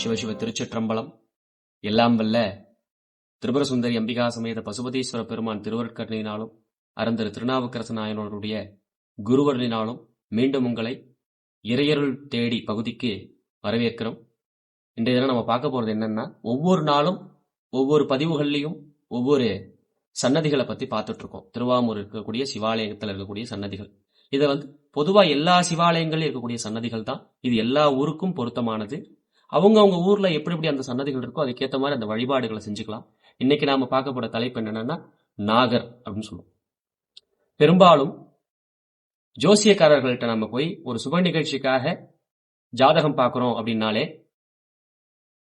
சிவசிவ திருச்சிற்றம்பலம். எல்லாம் வல்ல திரிபுர சுந்தரி அம்பிகா சமேத பசுபதீஸ்வர பெருமான் திருவருட்கருணையினாலும் அரந்தர் திருநாவுக்கரச நாயனருடைய குருவருளினாலும் மீண்டும் உங்களை இறையருள் தேடி பகுதிக்கு வரவேற்கிறோம். இன்றைய தினம் நம்ம பார்க்க போறது என்னன்னா ஒவ்வொரு நாளும் ஒவ்வொரு பதிவுகள்லையும் ஒவ்வொரு சன்னதிகளை பத்தி பார்த்துட்டு இருக்கோம் திருவாமூர் இருக்கக்கூடிய சிவாலயத்தில் இருக்கக்கூடிய சன்னதிகள். இதை வந்து பொதுவாக எல்லா சிவாலயங்கள்லயும் இருக்கக்கூடிய சன்னதிகள் தான் இது எல்லா ஊருக்கும் பொருத்தமானது. அவங்க அவங்க ஊர்ல எப்படி எப்படி அந்த சன்னதிகள் இருக்கோ அதுக்கேற்ற மாதிரி அந்த வழிபாடுகளை செஞ்சுக்கலாம். இன்னைக்கு நாம பார்க்க தலைப்பு என்னன்னா நாகர் அப்படின்னு சொல்லுவோம். பெரும்பாலும் ஜோசியக்காரர்கள்ட்ட நம்ம போய் ஒரு சுப நிகழ்ச்சிக்காக ஜாதகம் பார்க்குறோம் அப்படின்னாலே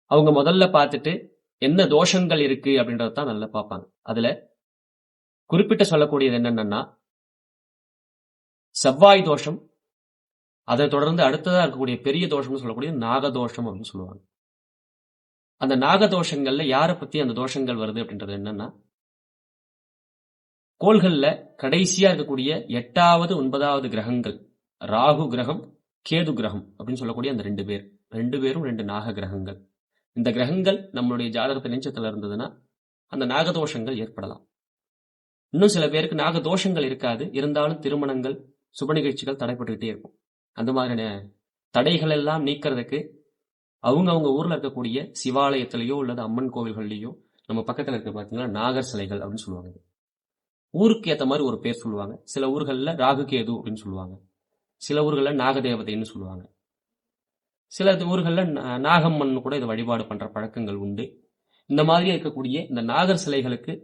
அவங்க முதல்ல பார்த்துட்டு என்ன தோஷங்கள் இருக்கு அப்படின்றத தான் நல்லா பார்ப்பாங்க. அதுல குறிப்பிட்டு சொல்லக்கூடியது என்னென்னா செவ்வாய் தோஷம் அதை தொடர்ந்து அடுத்ததா இருக்கக்கூடிய பெரிய தோஷம்னு சொல்லக்கூடிய நாகதோஷம் அப்படின்னு சொல்லுவாங்க. அந்த நாகதோஷங்கள்ல யாரை பத்தி அந்த தோஷங்கள் வருது அப்படின்றது என்னன்னா கோள்கள்ல கடைசியா இருக்கக்கூடிய எட்டாவது ஒன்பதாவது கிரகங்கள் ராகு கிரகம் கேது கிரகம் அப்படின்னு சொல்லக்கூடிய அந்த ரெண்டு பேர். ரெண்டு பேரும் ரெண்டு நாக கிரகங்கள். இந்த கிரகங்கள் நம்மளுடைய ஜாதகத்தை நெஞ்சத்துல இருந்ததுன்னா அந்த நாகதோஷங்கள் ஏற்படலாம். இன்னும் சில பேருக்கு நாகதோஷங்கள் இருக்காது. இருந்தாலும் திருமணங்கள் சுப நிகழ்ச்சிகள் தடைப்பட்டுக்கிட்டே இருக்கும். அந்த மாதிரியான தடைகள் எல்லாம் நீக்கிறதுக்கு அவங்க அவங்க இருக்கக்கூடிய சிவாலயத்திலேயோ அல்லது அம்மன் கோவில்கள்லேயோ நம்ம பக்கத்தில் இருக்க பார்த்தீங்கன்னா நாகர் சிலைகள் அப்படின்னு சொல்லுவாங்க. ஊருக்கு ஏற்ற மாதிரி ஒரு பேர் சொல்லுவாங்க. சில ஊர்களில் ராகுகேது அப்படின்னு சொல்லுவாங்க. சில ஊர்களில் நாகதேவதைன்னு சொல்லுவாங்க. சில ஊர்களில் நாகம்மன் கூட இதை வழிபாடு பண்ணுற பழக்கங்கள் உண்டு. இந்த மாதிரி இருக்கக்கூடிய இந்த நாகர் சிலைகளுக்கு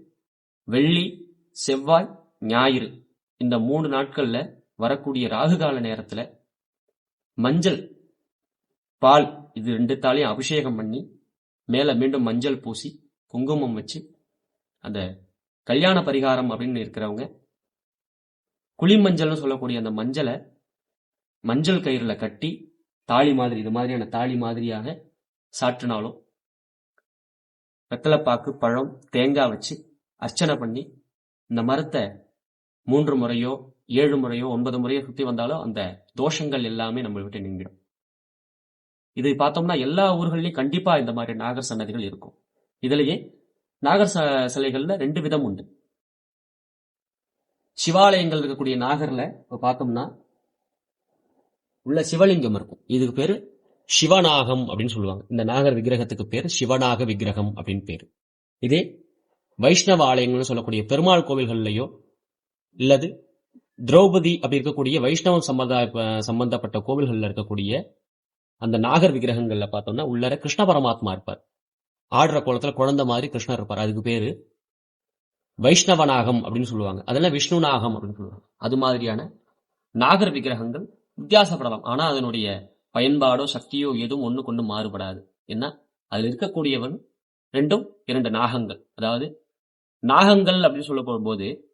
வெள்ளி செவ்வாய் ஞாயிறு இந்த மூணு நாட்களில் வரக்கூடிய ராகுகால நேரத்தில் மஞ்சள் பால் இது ரெண்டுத்தாலையும் அபிஷேகம் பண்ணி மேலே மீண்டும் மஞ்சள் பூசி குங்குமம் வச்சு அந்த கல்யாண பரிகாரம் அப்படின்னு இருக்கிறவங்க குளிமஞ்சள்னு சொல்லக்கூடிய அந்த மஞ்சளை மஞ்சள் கயிறில் கட்டி தாலி மாதிரி இது மாதிரியான தாலி மாதிரியாக சாற்றினாலும் வெத்தலைப்பாக்கு பழம் தேங்காய் வச்சு அர்ச்சனை பண்ணி இந்த மரத்தை மூன்று முறையோ ஏழு முறையோ ஒன்பது முறையோ சுத்தி வந்தாலும் அந்த தோஷங்கள் எல்லாமே நம்ம விட்டு நீங்கிடும். இது பார்த்தோம்னா எல்லா ஊர்கள்லயும் கண்டிப்பா இந்த மாதிரி நாகர் சன்னதிகள் இருக்கும். இதுலயே நாகர் ச- சிலைகள்ல ரெண்டு விதம் உண்டு. சிவாலயங்கள் இருக்கக்கூடிய நாகர்ல இப்ப பார்த்தோம்னா உள்ள சிவலிங்கம் இருக்கும். இதுக்கு பேரு சிவநாகம் அப்படின்னு சொல்லுவாங்க. இந்த நாகர் விக்கிரகத்துக்கு பேர் சிவநாக விக்கிரகம் அப்படின்னு பேரு. இதே வைஷ்ணவ ஆலயங்கள்னு சொல்லக்கூடிய பெருமாள் கோவில்கள்லயோ இல்லது? திரௌபதி அப்படி இருக்கக்கூடிய வைஷ்ணவ சம்பிரதாய சம்பந்தப்பட்ட கோவில்கள்ல இருக்கக்கூடிய அந்த நாகர் விக்கிரகங்கள்ல பார்த்தோம்னா உள்ளர கிருஷ்ண பரமாத்மா இருப்பார். ஆடுற குளத்துல குழந்தை மாதிரி கிருஷ்ணர் இருப்பார். அதுக்கு பேரு வைஷ்ணவ நாகம் அப்படின்னு சொல்லுவாங்க. அதெல்லாம் விஷ்ணு நாகம் அப்படின்னு சொல்லுவாங்க. அது மாதிரியான நாகர் விக்கிரகங்கள் வித்தியாசப்படலாம். ஆனா அதனுடைய பயன்பாடோ சக்தியோ எதுவும் ஒன்று கொண்டு மாறுபடாது. என்ன அதில் இருக்கக்கூடியவன் ரெண்டும் இரண்டு நாகங்கள். அதாவது நாகங்கள் அப்படின்னு சொல்ல போகும்போது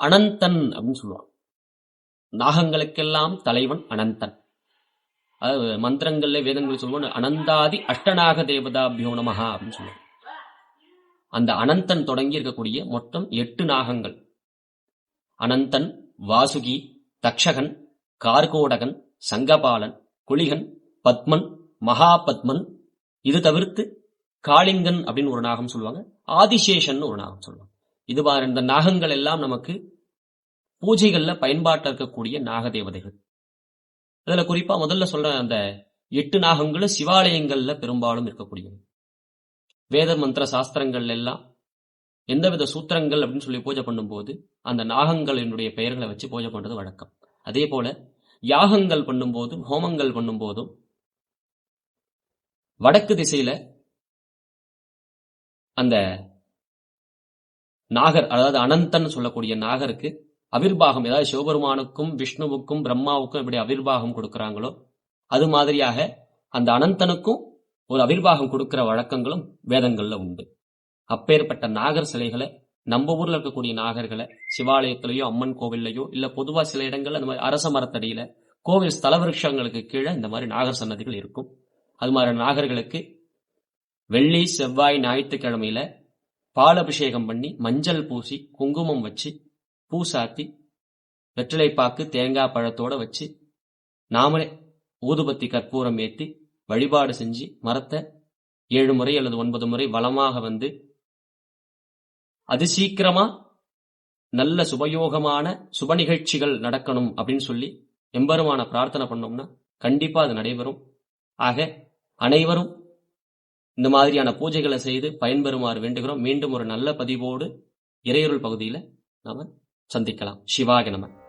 அனந்தன் அப்படின்னு சொல்லுவாங்க. நாகங்களுக்கெல்லாம் தலைவன் அனந்தன். அதாவது மந்திரங்கள்ல வேதங்கள் சொல்லுவோம் அனந்தாதி அஷ்டநாக தேவதாபியோ நமஹா அப்படின்னு சொல்லுவான் அந்த அனந்தன் தொடங்கி இருக்கக்கூடிய மொத்தம் எட்டு நாகங்கள். அனந்தன் வாசுகி தக்ஷகன் கார்கோடகன் சங்கபாலன் குளிகன் பத்மன் மகாபத்மன் இது தவிர்த்து காளிங்கன் அப்படின்னு ஒரு நாகம் சொல்லுவாங்க ஆதிசேஷன் ஒரு நாகம் சொல்லுவாங்க. இதுவா இந்த நாகங்கள் எல்லாம் நமக்கு பூஜைகள்ல பயன்பாட்டில் இருக்கக்கூடிய நாக தேவதைகள் குறிப்பாக குறிப்பா முதல்ல சொல்ற அந்த எட்டு நாகங்களும் சிவாலயங்கள்ல பெரும்பாலும் இருக்கக்கூடியது. வேத மந்திர சாஸ்திரங்கள் எல்லாம் எந்தவித சூத்திரங்கள் அப்படின்னு சொல்லி பூஜை பண்ணும்போது அந்த நாகங்களினுடைய பெயர்களை வச்சு பூஜை பண்றது வழக்கம். அதே போல யாகங்கள் பண்ணும்போதும் ஹோமங்கள் பண்ணும்போதும் வடக்கு திசையில அந்த நாகர் அதாவது அனந்தன் சொல்லக்கூடிய நாகருக்கு அவிர்வாகம் ஏதாவது சிவபெருமானுக்கும் விஷ்ணுவுக்கும் பிரம்மாவுக்கும் எப்படி அவிர்வாகம் கொடுக்குறாங்களோ அது மாதிரியாக அந்த அனந்தனுக்கும் ஒரு அவிர்வாகம் கொடுக்கிற வழக்கங்களும் வேதங்கள்ல உண்டு. அப்பேற்பட்ட நாகர் சிலைகளை நம்ம ஊர்ல இருக்கக்கூடிய நாகர்களை சிவாலயத்திலேயோ அம்மன் கோவில்லையோ இல்ல பொதுவா சில இடங்கள்ல அந்த மாதிரி அரச மரத்தடியில கோவில் ஸ்தல விருட்சங்களுக்கு கீழே இந்த மாதிரி நாகர் சன்னதிகள் இருக்கும். அது மாதிரி நாகர்களுக்கு வெள்ளி செவ்வாய் ஞாயிற்றுக்கிழமையில பால் அபிஷேகம் பண்ணி மஞ்சள் பூசி குங்குமம் வச்சு பூ சாத்தி வெற்றிலைப்பாக்கு தேங்காய் பழத்தோட வச்சு நாமளே ஊதுபத்தி கற்பூரம் ஏற்றி வழிபாடு செஞ்சு மரத்தை ஏழு முறை அல்லது ஒன்பது முறை வளமாக வந்து அது சீக்கிரமா நல்ல சுபயோகமான சுப நிகழ்ச்சிகள் நடக்கணும் அப்படின்னு சொல்லி எம்பெருமான பிரார்த்தனை பண்ணோம்னா கண்டிப்பா அது நடைபெறும். ஆக அனைவரும் இந்த மாதிரியான பூஜைகளை செய்து பயன்பெறுமாறு வேண்டுகிறோம். மீண்டும் ஒரு நல்ல பதிவோடு இறையொருள் பகுதியில் நாம் சந்திக்கலாம். சிவாய நம.